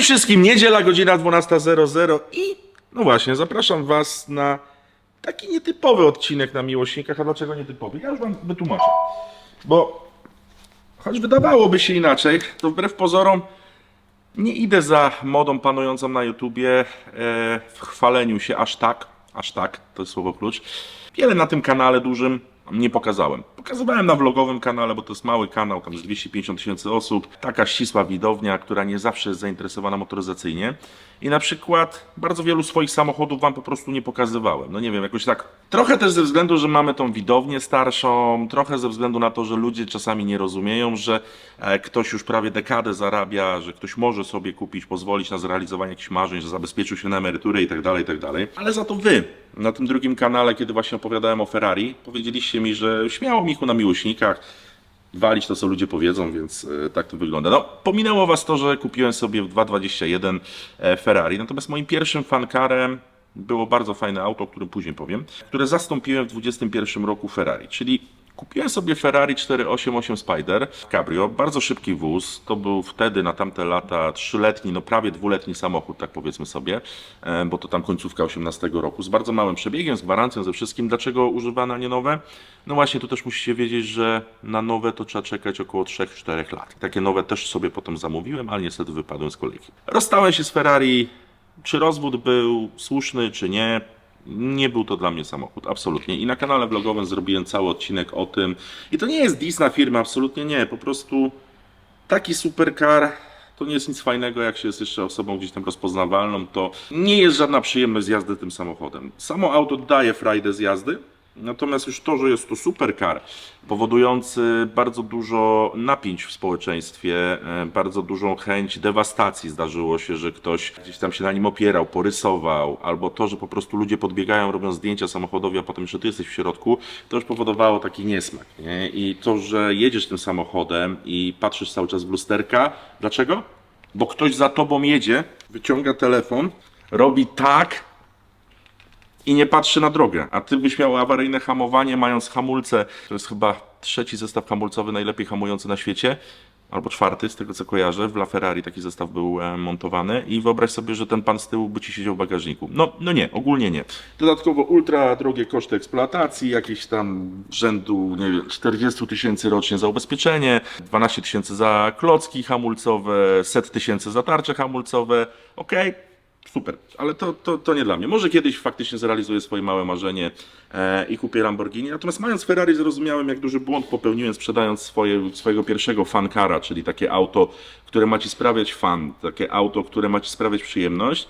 Cześć wszystkim, niedziela, godzina 12.00 i no właśnie, zapraszam Was na taki nietypowy odcinek na Miłośnikach. A dlaczego nietypowy? Ja już Wam wytłumaczę. Bo choć wydawałoby się inaczej, to wbrew pozorom nie idę za modą panującą na YouTubie, e, w chwaleniu się aż tak, aż tak, to jest słowo klucz. Wiele na tym kanale dużym nie pokazałem. Pokazywałem na vlogowym kanale, bo to jest mały kanał, tam jest 250 tysięcy osób, taka ścisła widownia, która nie zawsze jest zainteresowana motoryzacyjnie. I na przykład bardzo wielu swoich samochodów wam po prostu nie pokazywałem. No nie wiem, jakoś tak. Trochę też ze względu, że mamy tą widownię starszą, trochę ze względu na to, że ludzie czasami nie rozumieją, że e, ktoś już prawie dekadę zarabia, że ktoś może sobie kupić, pozwolić na zrealizowanie jakichś marzeń, że zabezpieczył się na emeryturę i tak dalej, i tak dalej. Ale za to wy na tym drugim kanale, kiedy właśnie opowiadałem o Ferrari, powiedzieliście mi, że śmiało Michu na miłośnikach, walić to, co ludzie powiedzą, więc e, tak to wygląda. No, pominęło was to, że kupiłem sobie w 2.21 e, Ferrari, natomiast moim pierwszym fankarem było bardzo fajne auto, o którym później powiem, które zastąpiłem w 21 roku Ferrari, czyli Kupiłem sobie Ferrari 488 Spider Cabrio, bardzo szybki wóz. To był wtedy na tamte lata trzyletni, no prawie dwuletni samochód, tak powiedzmy sobie, e, bo to tam końcówka 18 roku, z bardzo małym przebiegiem, z gwarancją, ze wszystkim. Dlaczego używane, a nie nowe? No właśnie, tu też musicie wiedzieć, że na nowe to trzeba czekać około 3-4 lat. Takie nowe też sobie potem zamówiłem, ale niestety wypadłem z kolejki. Rozstałem się z Ferrari. Czy rozwód był słuszny, czy nie? Nie był to dla mnie samochód, absolutnie. I na kanale vlogowym zrobiłem cały odcinek o tym. I to nie jest diss na firmę, absolutnie nie. Po prostu taki supercar to nie jest nic fajnego, jak się jest jeszcze osobą gdzieś tam rozpoznawalną, to nie jest żadna przyjemność z jazdy tym samochodem. Samo auto daje frajdę z jazdy, natomiast już to, że jest to supercar, powodujący bardzo dużo napięć w społeczeństwie, e, bardzo dużą chęć dewastacji. Zdarzyło się, że ktoś gdzieś tam się na nim opierał, porysował, albo to, że po prostu ludzie podbiegają, robią zdjęcia samochodowi, a potem jeszcze ty jesteś w środku, to już powodowało taki niesmak. Nie? I to, że jedziesz tym samochodem i patrzysz cały czas w lusterka, dlaczego? Bo ktoś za tobą jedzie, wyciąga telefon, robi tak, i nie patrzy na drogę. A ty byś miał awaryjne hamowanie, mając hamulce. To jest chyba trzeci zestaw hamulcowy najlepiej hamujący na świecie. Albo czwarty, z tego co kojarzę. W La Ferrari taki zestaw był e, montowany. I wyobraź sobie, że ten pan z tyłu by ci siedział w bagażniku. No, no nie, ogólnie nie. Dodatkowo ultra drogie koszty eksploatacji, jakieś tam rzędu, nie wiem, 40 tysięcy rocznie za ubezpieczenie, 12 tysięcy za klocki hamulcowe, set tysięcy za tarcze hamulcowe. Okej, Super, ale to, to, to nie dla mnie. Może kiedyś faktycznie zrealizuję swoje małe marzenie e, i kupię Lamborghini. Natomiast mając Ferrari zrozumiałem, jak duży błąd popełniłem sprzedając swoje, swojego pierwszego fankara, czyli takie auto, które ma ci sprawiać fan, takie auto, które ma ci sprawiać przyjemność.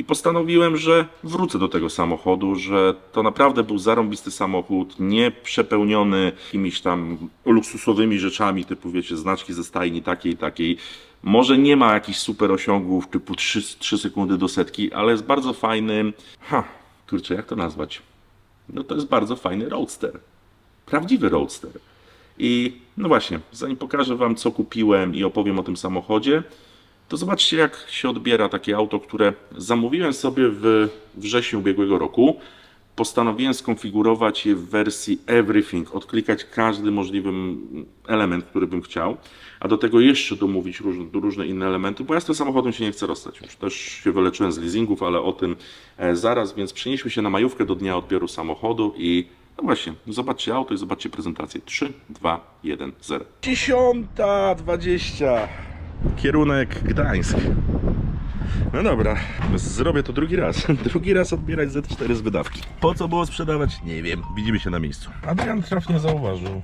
I postanowiłem, że wrócę do tego samochodu, że to naprawdę był zarąbisty samochód, nie przepełniony jakimiś tam luksusowymi rzeczami, typu wiecie, znaczki ze stajni takiej, takiej. Może nie ma jakichś super osiągów typu 3, 3 sekundy do setki, ale jest bardzo fajnym. Ha, kurczę, jak to nazwać? No to jest bardzo fajny roadster. Prawdziwy roadster. I no właśnie, zanim pokażę Wam, co kupiłem i opowiem o tym samochodzie, to zobaczcie, jak się odbiera takie auto, które zamówiłem sobie w wrześniu ubiegłego roku. Postanowiłem skonfigurować je w wersji Everything, odklikać każdy możliwy element, który bym chciał, a do tego jeszcze domówić różne, różne inne elementy, bo ja z tym samochodem się nie chcę rozstać. Już też się wyleczyłem z leasingów, ale o tym e, zaraz, więc przenieśmy się na majówkę do dnia odbioru samochodu i no właśnie, zobaczcie auto i zobaczcie prezentację. 3, 2, 1, 0. 10.20. Kierunek Gdańsk. No dobra, zrobię to drugi raz. Drugi raz odbierać Z4 z wydawki. Po co było sprzedawać? Nie wiem. Widzimy się na miejscu. Adrian trafnie zauważył.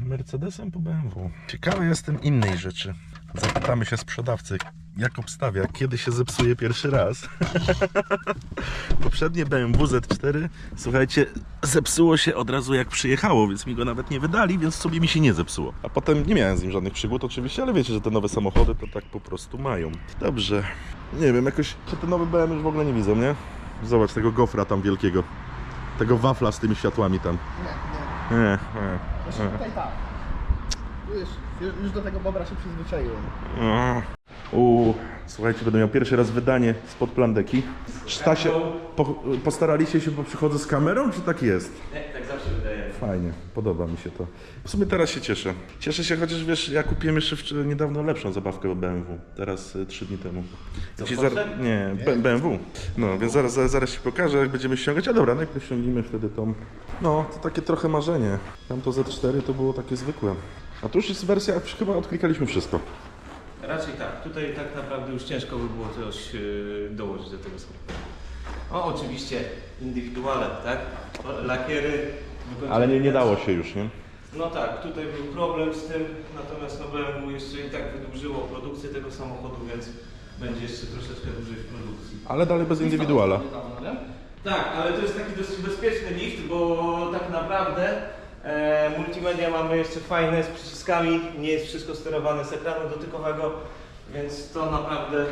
Mercedesem po BMW. Ciekawy jestem innej rzeczy. Zapytamy się sprzedawcy, jak obstawia, kiedy się zepsuje pierwszy raz. Poprzednie BMW Z4, słuchajcie, zepsuło się od razu jak przyjechało, więc mi go nawet nie wydali, więc sobie mi się nie zepsuło. A potem nie miałem z nim żadnych przygód oczywiście, ale wiecie, że te nowe samochody to tak po prostu mają. Dobrze, nie wiem, jakoś te nowe BMW już w ogóle nie widzą, nie? Zobacz tego gofra tam wielkiego. Tego wafla z tymi światłami tam. Nie, nie. Nie, nie. Tutaj tak. Wiesz, już- do tego bobra się przyzwyczaiłem. O. U, słuchajcie, będę miał pierwszy raz wydanie spod plandeki. Stasie, po, postaraliście się, bo przychodzę z kamerą, czy tak jest? Nie, tak zawsze wydaje. Fajnie, podoba mi się to. W sumie teraz się cieszę. Cieszę się, chociaż wiesz, ja kupiłem jeszcze niedawno lepszą zabawkę od BMW. Teraz y, trzy dni temu. Co, Ci Porsche? nie, B- BMW. No, więc zaraz, zaraz, zaraz ci pokażę, jak będziemy ściągać. A dobra, najpierw ściągnijmy wtedy tą. No, to takie trochę marzenie. Tam to Z4 to było takie zwykłe. A tu już jest wersja, chyba odklikaliśmy wszystko. Raczej tak. Tutaj tak naprawdę już ciężko by było coś yy, dołożyć do tego samochodu. O, oczywiście indywidualne, tak? Lakiery. wykończone. się już, nie? No tak, tutaj był problem z tym, natomiast no BMW jeszcze i tak wydłużyło produkcję tego samochodu, więc będzie jeszcze troszeczkę dłużej w produkcji. Ale dalej bez indywiduala. Tak, ale to jest taki dosyć bezpieczny lift, bo tak naprawdę e, multimedia mamy jeszcze fajne z przyciskami, nie jest wszystko sterowane z ekranu dotykowego, więc to naprawdę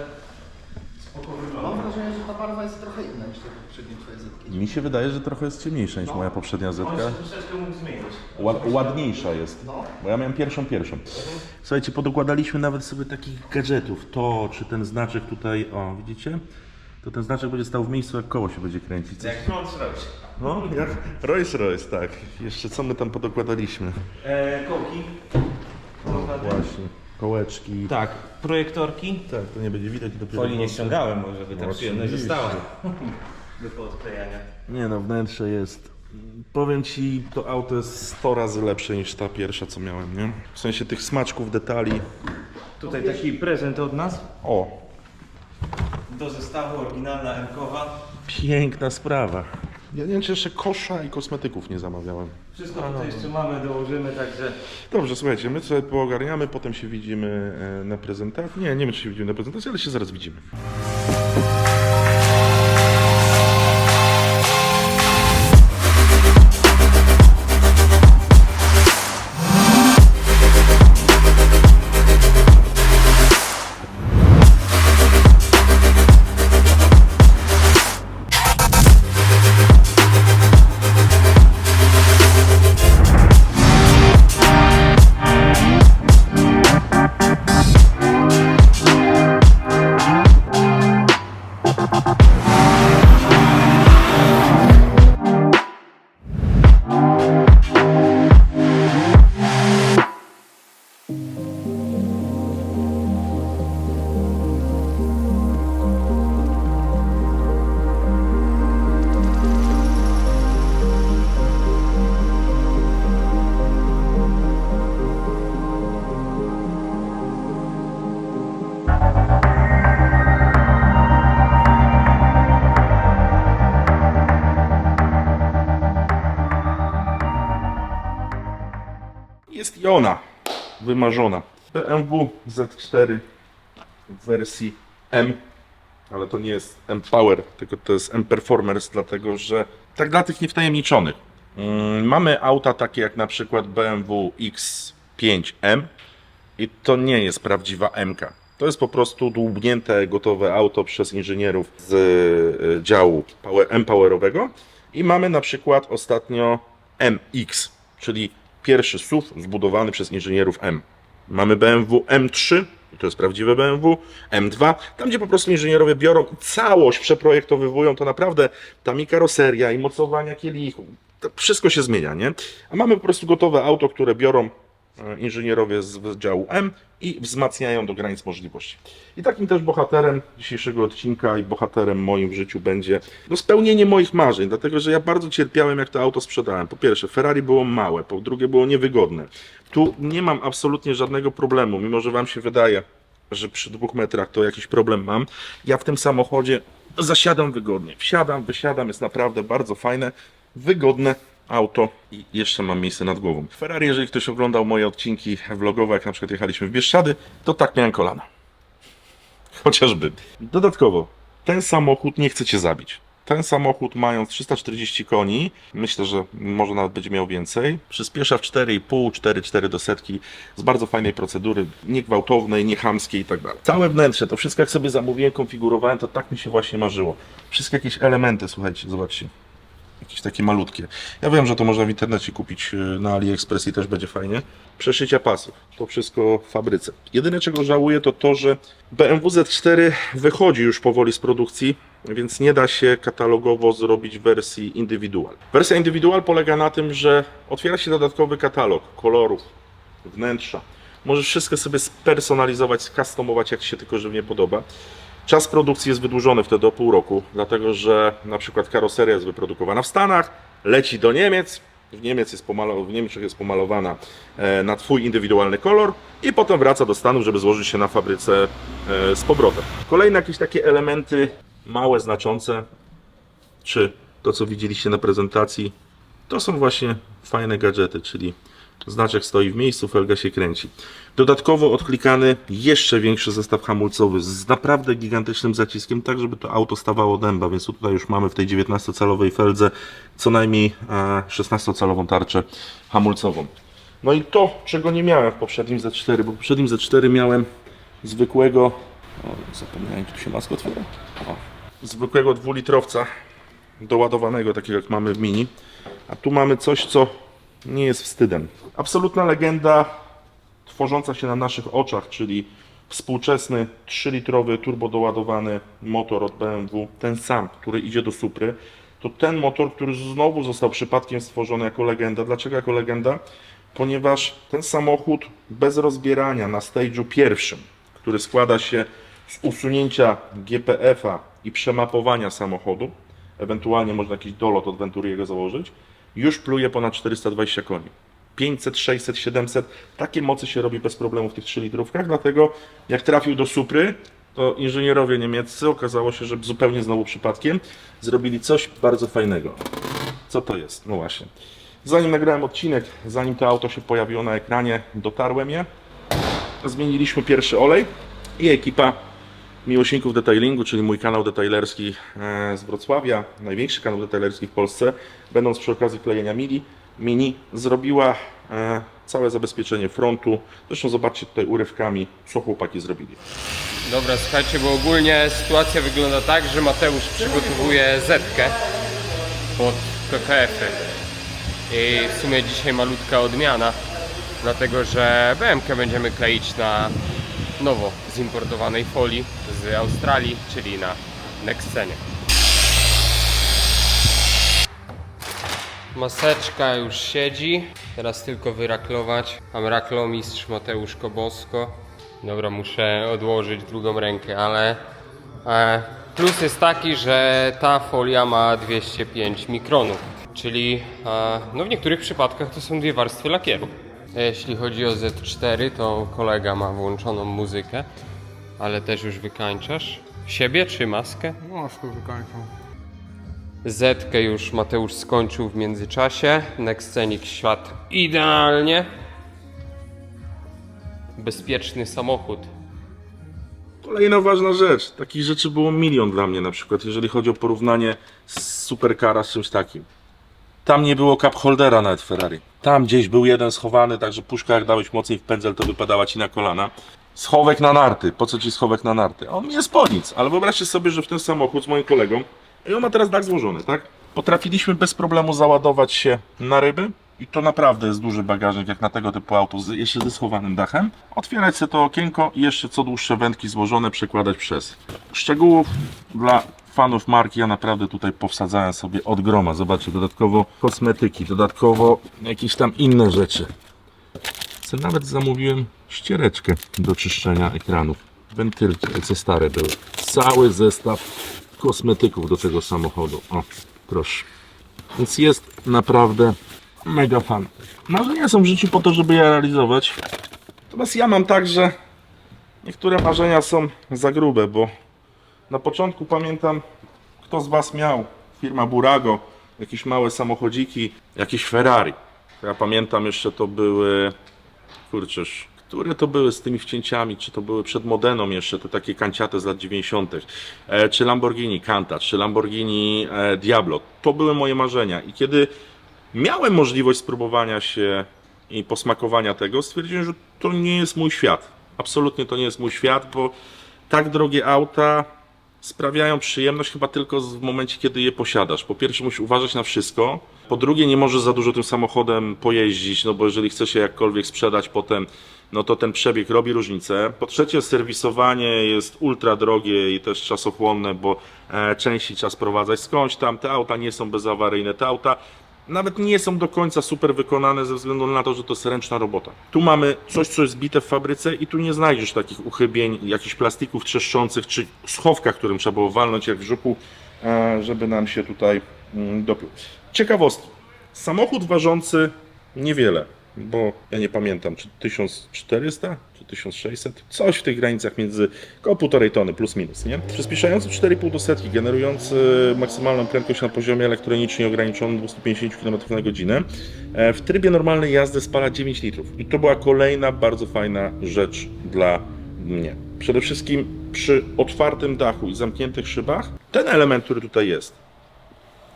spoko Mam wygląda. wrażenie, że ta barwa jest trochę inna niż te poprzednie twoje zetki. Mi się wydaje, że trochę jest ciemniejsza niż moja poprzednia On zetka. się troszeczkę mógł zmienić. Ład, ładniejsza jest. No. Bo ja miałem pierwszą, pierwszą. Słuchajcie, podokładaliśmy nawet sobie takich gadżetów. To, czy ten znaczek tutaj, o, widzicie? To ten znaczek będzie stał w miejscu, jak koło się będzie kręcić. Jak Royce. No, jak Rolls Royce, tak. Jeszcze co my tam podokładaliśmy? E, kołki. Właśnie. Kołeczki. Tak, projektorki. Tak, to nie będzie widać dopiero. Folii nie po- ściągałem, może by tak No, przyjemność oczywiście. została. Do poodklejania. Nie no, wnętrze jest. Powiem ci, to auto jest 100 razy lepsze niż ta pierwsza, co miałem, nie? W sensie tych smaczków, detali. Tutaj taki prezent od nas. O, Do zestawu oryginalna M-kowa. piękna sprawa. Ja nie wiem, czy jeszcze kosza i kosmetyków nie zamawiałem. Wszystko tutaj jeszcze mamy, dołożymy, także Dobrze, słuchajcie, my sobie poogarniamy, potem się widzimy e, na prezentacji. Nie, nie wiem, czy się widzimy na prezentacji, ale się zaraz widzimy. Wymarzona. BMW Z4 w wersji M, ale to nie jest M Power, tylko to jest M Performers, dlatego że tak dla tych niewtajemniczonych. Mm, mamy auta takie jak na przykład BMW X5M i to nie jest prawdziwa MK. To jest po prostu dłubnięte, gotowe auto przez inżynierów z y, działu power, M-Powerowego. I mamy na przykład ostatnio MX, czyli pierwszy SUV zbudowany przez inżynierów M. Mamy BMW M3, i to jest prawdziwe BMW, M2, tam gdzie po prostu inżynierowie biorą całość przeprojektowywują, to naprawdę tam i karoseria, i mocowania kielichów, to wszystko się zmienia, nie? A mamy po prostu gotowe auto, które biorą inżynierowie z z działu M i wzmacniają do granic możliwości. I takim też bohaterem dzisiejszego odcinka i bohaterem moim w życiu będzie no, spełnienie moich marzeń, dlatego że ja bardzo cierpiałem, jak to auto sprzedałem. Po pierwsze, Ferrari było małe, po drugie, było niewygodne. Tu nie mam absolutnie żadnego problemu, mimo że Wam się wydaje, że przy dwóch metrach to jakiś problem mam. Ja w tym samochodzie zasiadam wygodnie. Wsiadam, wysiadam, jest naprawdę bardzo fajne, wygodne auto i jeszcze mam miejsce nad głową. Ferrari, jeżeli ktoś oglądał moje odcinki vlogowe, jak na przykład jechaliśmy w Bieszczady, to tak miałem kolana. Chociażby. Dodatkowo, ten samochód nie chce Cię zabić. Ten samochód mając 340 koni, myślę, że może nawet będzie miał więcej, przyspiesza w 4,5, 4,4 do setki z bardzo fajnej procedury, niegwałtownej, niechamskiej i tak dalej. Całe wnętrze, to wszystko jak sobie zamówiłem, konfigurowałem, to tak mi się właśnie marzyło. Wszystkie jakieś elementy, słuchajcie, zobaczcie. Jakieś takie malutkie. Ja wiem, że to można w internecie kupić y, na AliExpress i też będzie fajnie. Przeszycia pasów. To wszystko w fabryce. Jedyne czego żałuję to to, że BMW Z4 wychodzi już powoli z produkcji, więc nie da się katalogowo zrobić wersji indywidual. Wersja indywidual polega na tym, że otwiera się dodatkowy katalog kolorów, wnętrza. Możesz wszystko sobie spersonalizować, skustomować jak Ci się tylko żywnie podoba. Czas produkcji jest wydłużony wtedy o pół roku, dlatego że na przykład karoseria jest wyprodukowana w Stanach, leci do Niemiec, w, Niemiec jest w Niemczech jest pomalowana e, na Twój indywidualny kolor i potem wraca do Stanów, żeby złożyć się na fabryce e, z powrotem. Kolejne jakieś takie elementy małe, znaczące, czy to co widzieliście na prezentacji, to są właśnie fajne gadżety, czyli znaczek stoi w miejscu, felga się kręci. Dodatkowo odklikany jeszcze większy zestaw hamulcowy z naprawdę gigantycznym zaciskiem, tak żeby to auto stawało dęba, więc tutaj już mamy w tej 19-calowej feldze co najmniej e, 16-calową tarczę hamulcową. No i to, czego nie miałem w poprzednim Z4, bo w poprzednim Z4 miałem zwykłego... O, zapomniałem, tu się maska otwiera. O. Zwykłego dwulitrowca doładowanego, takiego jak mamy w Mini. A tu mamy coś, co nie jest wstydem. Absolutna legenda tworząca się na naszych oczach, czyli współczesny 3-litrowy turbodoładowany motor od BMW, ten sam, który idzie do Supry, to ten motor, który znowu został przypadkiem stworzony jako legenda. Dlaczego jako legenda? Ponieważ ten samochód bez rozbierania na stage'u pierwszym, który składa się z usunięcia GPF-a i przemapowania samochodu, ewentualnie można jakiś dolot od Venturiego założyć, już pluje ponad 420 koni. 500, 600, 700, takie mocy się robi bez problemu w tych 3 litrówkach, dlatego jak trafił do Supry, to inżynierowie niemieccy okazało się, że zupełnie znowu przypadkiem zrobili coś bardzo fajnego. Co to jest? No właśnie. Zanim nagrałem odcinek, zanim to auto się pojawiło na ekranie, dotarłem je. Zmieniliśmy pierwszy olej i ekipa miłośników detailingu, czyli mój kanał detailerski e, z Wrocławia, największy kanał detailerski w Polsce, będąc przy okazji klejenia mini, mini zrobiła e, całe zabezpieczenie frontu. Zresztą zobaczcie tutaj urywkami, co chłopaki zrobili. Dobra, słuchajcie, bo ogólnie sytuacja wygląda tak, że Mateusz przygotowuje zetkę pod PKF-y. I w sumie dzisiaj malutka odmiana, dlatego że BMK będziemy kleić na nowo zimportowanej folii z Australii, czyli na Nexcenie. Maseczka już siedzi, teraz tylko wyraklować. Mam raklomistrz Mateusz Kobosko. Dobra, muszę odłożyć drugą rękę, ale e, plus jest taki, że ta folia ma 205 mikronów, czyli e, no w niektórych przypadkach to są dwie warstwy lakieru. Jeśli chodzi o Z4, to kolega ma włączoną muzykę, ale też już wykańczasz. Siebie czy maskę? Maskę wykańczą. Zetkę już Mateusz skończył w międzyczasie. Nextcenik świat idealnie. Bezpieczny samochód. Kolejna ważna rzecz. Takich rzeczy było milion dla mnie na przykład, jeżeli chodzi o porównanie z Supercara z czymś takim. Tam nie było cup holdera nawet Ferrari. Tam gdzieś był jeden schowany, także puszka jak dałeś mocniej w pędzel, to wypadała ci na kolana. Schowek na narty. Po co ci schowek na narty? On jest po nic, ale wyobraźcie sobie, że w ten samochód z moim kolegą, i on ma teraz dach złożony, tak? Potrafiliśmy bez problemu załadować się na ryby i to naprawdę jest duży bagażnik jak na tego typu auto, z, jeszcze ze schowanym dachem. Otwierać sobie to okienko i jeszcze co dłuższe wędki złożone przekładać przez. Szczegółów dla fanów marki ja naprawdę tutaj powsadzałem sobie od groma. Zobaczcie, dodatkowo kosmetyki, dodatkowo jakieś tam inne rzeczy. Co nawet zamówiłem ściereczkę do czyszczenia ekranów. Wentylki, te stare były. Cały zestaw kosmetyków do tego samochodu. O, proszę. Więc jest naprawdę mega fan. Marzenia są w życiu po to, żeby je realizować. Natomiast ja mam tak, że niektóre marzenia są za grube, bo na początku pamiętam, kto z Was miał firma Burago, jakieś małe samochodziki, jakieś Ferrari. Ja pamiętam jeszcze to były, kurczesz, które to były z tymi wcięciami, czy to były przed Modeną jeszcze, te takie kanciate z lat 90., e, czy Lamborghini Countach, czy Lamborghini e, Diablo. To były moje marzenia i kiedy miałem możliwość spróbowania się i posmakowania tego, stwierdziłem, że to nie jest mój świat. Absolutnie to nie jest mój świat, bo tak drogie auta sprawiają przyjemność chyba tylko w momencie, kiedy je posiadasz. Po pierwsze, musisz uważać na wszystko. Po drugie, nie możesz za dużo tym samochodem pojeździć, no bo jeżeli chcesz się jakkolwiek sprzedać potem, no to ten przebieg robi różnicę. Po trzecie, serwisowanie jest ultra drogie i też czasochłonne, bo e, częściej trzeba sprowadzać skądś tam. Te auta nie są bezawaryjne. Te auta nawet nie są do końca super wykonane ze względu na to, że to jest ręczna robota. Tu mamy coś, co jest zbite w fabryce i tu nie znajdziesz takich uchybień, jakichś plastików trzeszczących, czy schowka, którym trzeba było walnąć jak w żuku, e, żeby nam się tutaj mm, dopiął. Ciekawostki. Samochód ważący niewiele, bo ja nie pamiętam, czy 1400, czy 1600, coś w tych granicach między około 1,5 tony plus minus, nie? Przyspieszający 4,5 do setki, generujący maksymalną prędkość na poziomie elektronicznie ograniczonym 250 km na godzinę. E, W trybie normalnej jazdy spala 9 litrów i to była kolejna bardzo fajna rzecz dla mnie. Przede wszystkim przy otwartym dachu i zamkniętych szybach, ten element, który tutaj jest,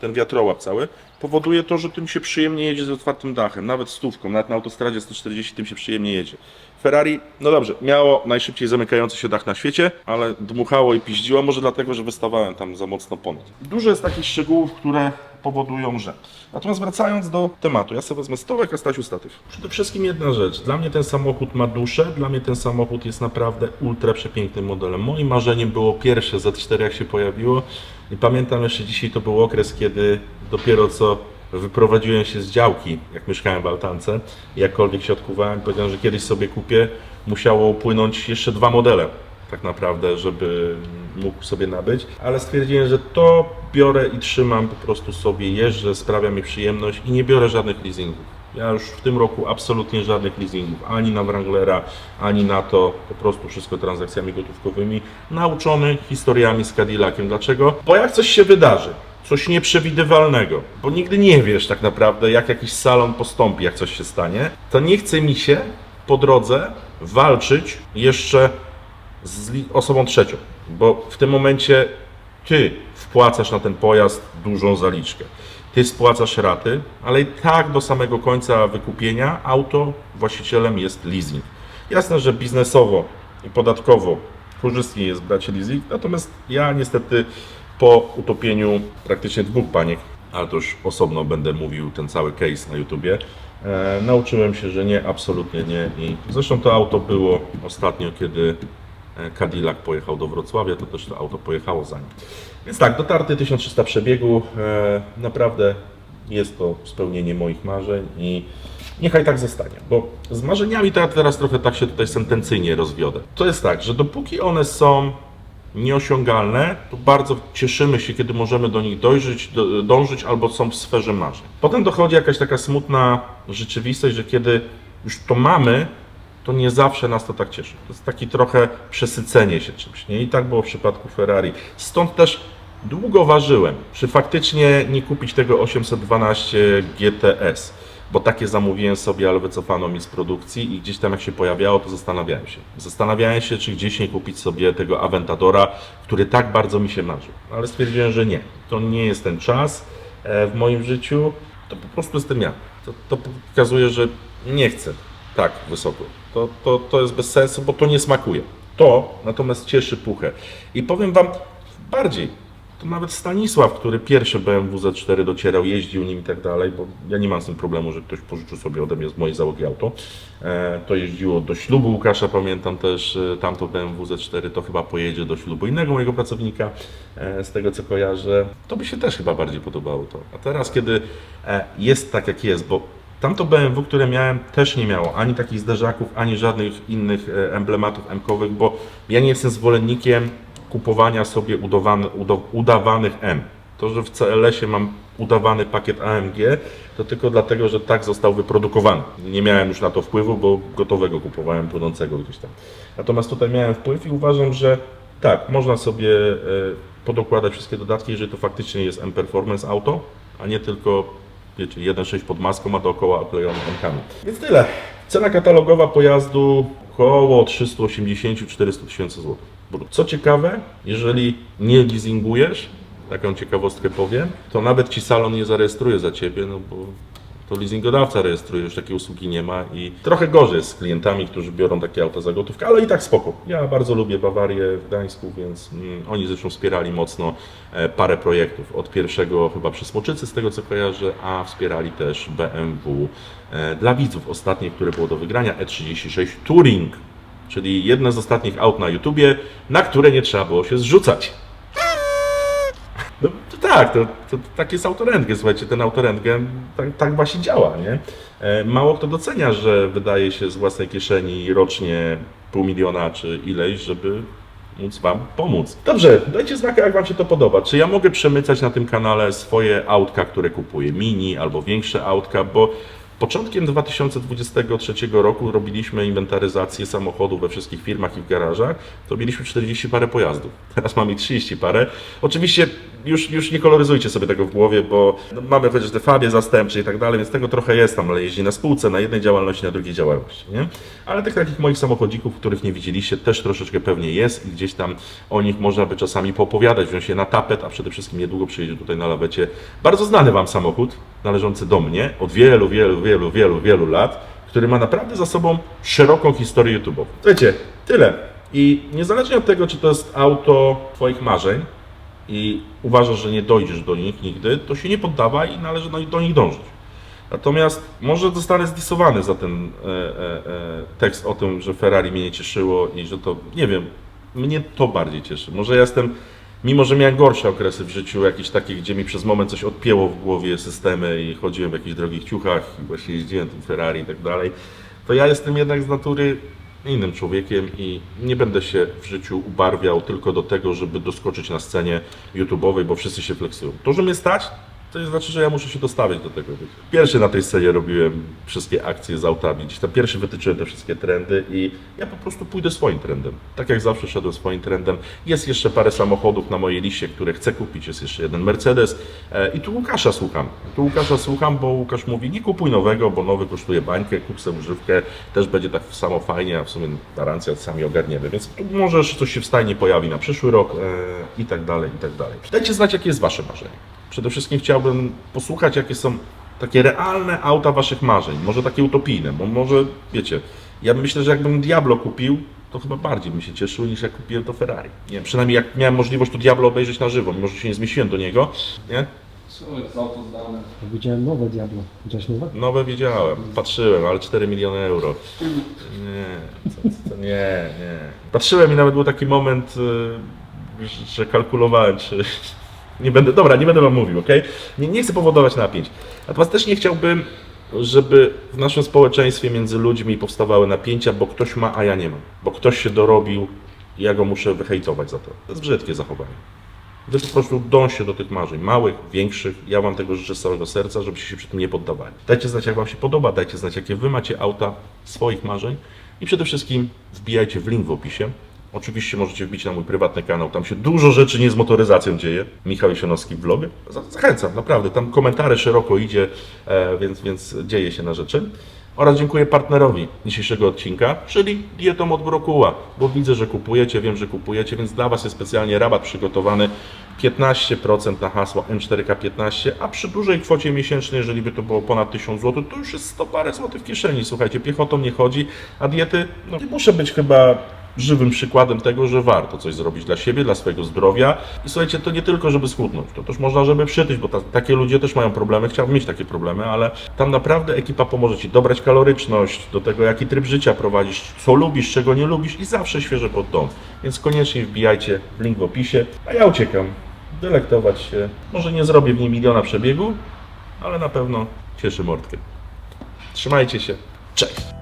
ten wiatrołap cały, powoduje to, że tym się przyjemnie jedzie z otwartym dachem, nawet stówką, nawet na autostradzie 140 tym się przyjemnie jedzie. Ferrari, no dobrze, miało najszybciej zamykający się dach na świecie, ale dmuchało i piździło, może dlatego, że wystawałem tam za mocno ponad. Dużo jest takich szczegółów, które powodują, że. Natomiast wracając do tematu, ja sobie wezmę stołek, a Stasiu statyw. Przede wszystkim jedna rzecz, dla mnie ten samochód ma duszę, dla mnie ten samochód jest naprawdę ultra przepięknym modelem. Moim marzeniem było pierwsze Z4 jak się pojawiło i pamiętam jeszcze dzisiaj to był okres, kiedy dopiero co wyprowadziłem się z działki, jak mieszkałem w Altance, jakkolwiek się odkuwałem, powiedziałem, że kiedyś sobie kupię, musiało upłynąć jeszcze dwa modele tak naprawdę, żeby mógł sobie nabyć, ale stwierdziłem, że to biorę i trzymam, po prostu sobie jeżdżę, sprawia mi przyjemność i nie biorę żadnych leasingów. Ja już w tym roku absolutnie żadnych leasingów, ani na Wranglera, ani na to, po prostu wszystko transakcjami gotówkowymi, nauczony historiami z Cadillaciem. Dlaczego? Bo jak coś się wydarzy, coś nieprzewidywalnego, bo nigdy nie wiesz tak naprawdę, jak jakiś salon postąpi, jak coś się stanie, to nie chce mi się po drodze walczyć jeszcze z osobą trzecią, bo w tym momencie ty wpłacasz na ten pojazd dużą zaliczkę. Ty spłacasz raty, ale i tak do samego końca wykupienia auto właścicielem jest leasing. Jasne, że biznesowo i podatkowo korzystnie jest brać leasing, natomiast ja niestety po utopieniu praktycznie dwóch paniek, ale to już osobno będę mówił ten cały case na YouTubie, e, nauczyłem się, że nie, absolutnie nie. I zresztą to auto było ostatnio, kiedy e, Cadillac pojechał do Wrocławia, to też to auto pojechało za nim. Więc tak, dotarty 1300 przebiegu, e, naprawdę jest to spełnienie moich marzeń i niechaj tak zostanie, bo z marzeniami to ja teraz trochę tak się tutaj sentencyjnie rozwiodę. To jest tak, że dopóki one są nieosiągalne, to bardzo cieszymy się, kiedy możemy do nich dojrzeć, do, dążyć albo są w sferze marzeń. Potem dochodzi jakaś taka smutna rzeczywistość, że kiedy już to mamy, to nie zawsze nas to tak cieszy. To jest taki trochę przesycenie się czymś. Nie? I tak było w przypadku Ferrari. Stąd też długo ważyłem, czy faktycznie nie kupić tego 812 GTS, bo takie zamówiłem sobie, ale wycofano mi z produkcji i gdzieś tam jak się pojawiało, to zastanawiałem się. Zastanawiałem się, czy gdzieś nie kupić sobie tego Aventadora, który tak bardzo mi się marzył. Ale stwierdziłem, że nie. To nie jest ten czas e, w moim życiu. To po prostu jestem ja. To, to pokazuje, że nie chcę tak wysoko. To, to, to jest bez sensu, bo to nie smakuje. To natomiast cieszy puchę. I powiem Wam bardziej, to nawet Stanisław, który pierwszy BMW Z4 docierał, jeździł nim i tak dalej, bo ja nie mam z tym problemu, że ktoś pożyczył sobie ode mnie z mojej załogi auto. E, to jeździło do ślubu Łukasza, pamiętam też e, tamto BMW Z4, to chyba pojedzie do ślubu innego mojego pracownika, e, z tego co kojarzę. To by się też chyba bardziej podobało to. A teraz, kiedy e, jest tak jak jest, bo Tamto BMW, które miałem, też nie miało ani takich zderzaków, ani żadnych innych e, emblematów M-kowych, bo ja nie jestem zwolennikiem kupowania sobie udawany, udawanych M. To, że w CLS-ie mam udawany pakiet AMG, to tylko dlatego, że tak został wyprodukowany. Nie miałem już na to wpływu, bo gotowego kupowałem, płynącego gdzieś tam. Natomiast tutaj miałem wpływ i uważam, że tak, można sobie e, podokładać wszystkie dodatki, jeżeli to faktycznie jest M-Performance Auto, a nie tylko wiecie, 1.6 pod maską, a dookoła oklejony M-kami. Więc tyle. Cena katalogowa pojazdu około 380-400 tysięcy złotych. Co ciekawe, jeżeli nie leasingujesz, taką ciekawostkę powiem, to nawet ci salon nie zarejestruje za ciebie, no bo to leasingodawca rejestruje, już takiej usługi nie ma i trochę gorzej jest z klientami, którzy biorą takie auta za gotówkę, ale i tak spoko. Ja bardzo lubię Bawarię w Gdańsku, więc mm, oni zresztą wspierali mocno e, parę projektów. Od pierwszego chyba przy Smoczycy, z tego co kojarzę, a wspierali też BMW e, dla widzów. Ostatnie, które było do wygrania, E36 Touring, czyli jedno z ostatnich aut na YouTubie, na które nie trzeba było się zrzucać. No to tak, to, to, tak jest autorentgen, słuchajcie, ten autorentgen tak, tak właśnie działa, nie? E, Mało kto docenia, że wydaje się z własnej kieszeni rocznie pół miliona czy ileś, żeby móc Wam pomóc. Dobrze, dajcie znaka, jak Wam się to podoba. Czy ja mogę przemycać na tym kanale swoje autka, które kupuję, mini albo większe autka, bo Początkiem 2023 roku robiliśmy inwentaryzację samochodów we wszystkich firmach i w garażach. To mieliśmy 40 parę pojazdów. Teraz mamy 30 parę. Oczywiście już, już nie koloryzujcie sobie tego w głowie, bo no, mamy przecież te fabie zastępcze i tak dalej, więc tego trochę jest tam, ale jeździ na spółce, na jednej działalności, na drugiej działalności. Nie? Ale tych takich moich samochodzików, których nie widzieliście, też troszeczkę pewnie jest i gdzieś tam o nich można by czasami poopowiadać, wziąć je na tapet, a przede wszystkim niedługo przyjedzie tutaj na lawecie bardzo znany Wam samochód, należący do mnie od wielu, wielu, wielu, wielu, wielu lat, który ma naprawdę za sobą szeroką historię YouTube'ową. Słuchajcie, tyle. I niezależnie od tego, czy to jest auto Twoich marzeń i uważasz, że nie dojdziesz do nich nigdy, to się nie poddawaj i należy do- nich dążyć. Natomiast może zostanę zdisowany za ten e, e, e, tekst o tym, że Ferrari mnie nie cieszyło i że to, nie wiem, mnie to bardziej cieszy. Może ja jestem, mimo że miałem gorsze okresy w życiu, jakieś takie, gdzie mi przez moment coś odpięło w głowie systemy i chodziłem w jakichś drogich ciuchach i właśnie jeździłem tym Ferrari i tak dalej, to ja jestem jednak z natury innym człowiekiem i nie będę się w życiu ubarwiał tylko do tego, żeby doskoczyć na scenie YouTube'owej, bo wszyscy się flexują. To, że mnie stać, to znaczy, że ja muszę się dostawić do tego. Pierwszy na tej scenie robiłem wszystkie akcje z autami. Gdzieś tam pierwszy wytyczyłem te wszystkie trendy i ja po prostu pójdę swoim trendem. Tak jak zawsze szedłem swoim trendem. Jest jeszcze parę samochodów na mojej liście, które chcę kupić. Jest jeszcze jeden Mercedes e, i tu Łukasza słucham. Tu Łukasza słucham, bo Łukasz mówi, nie kupuj nowego, bo nowy kosztuje bańkę, kup sobie używkę, też będzie tak samo fajnie, a w sumie gwarancja sami ogarniemy. Więc tu możesz coś się w stajni pojawi na przyszły rok e, i tak dalej, i tak dalej. Dajcie znać, jakie jest wasze marzenie. Przede wszystkim chciałbym posłuchać, jakie są takie realne auta waszych marzeń, może takie utopijne, bo może, wiecie, ja myślę, że jakbym Diablo kupił, to chyba bardziej bym się cieszył niż jak kupiłem to Ferrari. Nie, przynajmniej jak miałem możliwość to Diablo obejrzeć na żywo, mimo że się nie zmieściłem do niego, nie? Co jest auto zdane? Widziałem nowe Diablo. Widziałeś nowe? Nowe wiedziałem, patrzyłem, ale 4 miliony euro. Nie, co, co, nie, nie. Patrzyłem i nawet był taki moment, y, że kalkulowałem, czy nie będę, dobra, nie będę wam mówił, ok? Nie, nie chcę powodować napięć. Natomiast też nie chciałbym, żeby w naszym społeczeństwie między ludźmi powstawały napięcia, bo ktoś ma, a ja nie mam. Bo ktoś się dorobił i ja go muszę wyhejtować za to. To jest brzydkie zachowanie. Wy po prostu dążcie do tych marzeń, małych, większych. Ja Wam tego życzę z całego serca, żebyście się przy tym nie poddawali. Dajcie znać, jak Wam się podoba, dajcie znać, jakie Wy macie auta swoich marzeń i przede wszystkim wbijajcie w link w opisie. Oczywiście możecie wbić na mój prywatny kanał, tam się dużo rzeczy nie z motoryzacją dzieje. Michał Jesionowski vlog. Za- Zachęcam, naprawdę, tam komentarze szeroko idzie, e, więc, więc dzieje się na rzeczy. Oraz dziękuję partnerowi dzisiejszego odcinka, czyli Dietom od Brokuła, bo widzę, że kupujecie, wiem, że kupujecie, więc dla Was jest specjalnie rabat przygotowany 15% na hasło M4K15, a przy dużej kwocie miesięcznej, jeżeli by to było ponad 1000 zł, to już jest 100 parę złotych w kieszeni. Słuchajcie, piechotą nie chodzi, a diety, no nie muszę być chyba żywym przykładem tego, że warto coś zrobić dla siebie, dla swojego zdrowia. I słuchajcie, to nie tylko, żeby schudnąć, to też można, żeby przytyć, bo ta, takie ludzie też mają problemy, chciałbym mieć takie problemy, ale tam naprawdę ekipa pomoże Ci dobrać kaloryczność, do tego, jaki tryb życia prowadzisz, co lubisz, czego nie lubisz i zawsze świeże pod dom. Więc koniecznie wbijajcie link w opisie, a ja uciekam, delektować się. Może nie zrobię w niej miliona przebiegu, ale na pewno cieszy mordkę. Trzymajcie się, cześć!